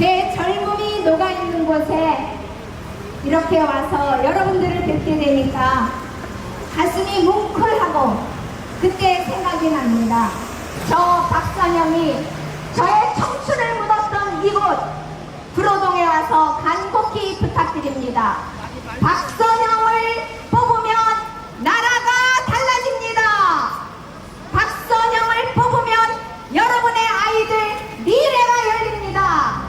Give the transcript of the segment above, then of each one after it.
제 젊음이 녹아있는 곳에 이렇게 와서 여러분들을 뵙게 되니까 가슴이 뭉클하고 그때 생각이 납니다. 저 박선영이 저의 청춘을 묻었던 이곳 구로동에 와서 간곡히 부탁드립니다. 박선영을 뽑으면 나라가 달라집니다. 박선영을 뽑으면 여러분의 아이들 미래가 열립니다.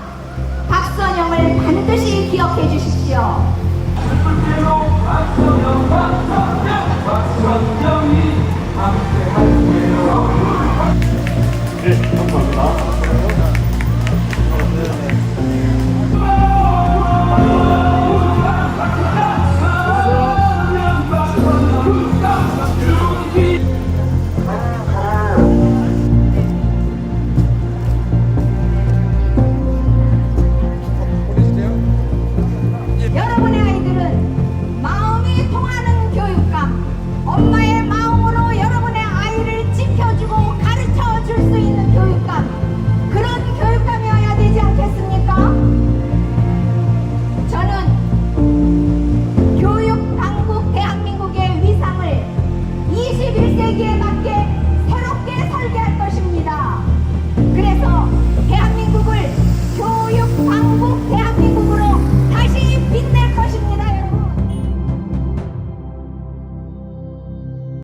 박선영을 반드시 기억해 주십시오. 엄마의 마음으로 여러분의 아이를 지켜주고 가르쳐 줄 수 있는 교육감 그런 교육감이어야 되지 않겠습니까? 저는 교육 당국 대한민국의 위상을 21세기에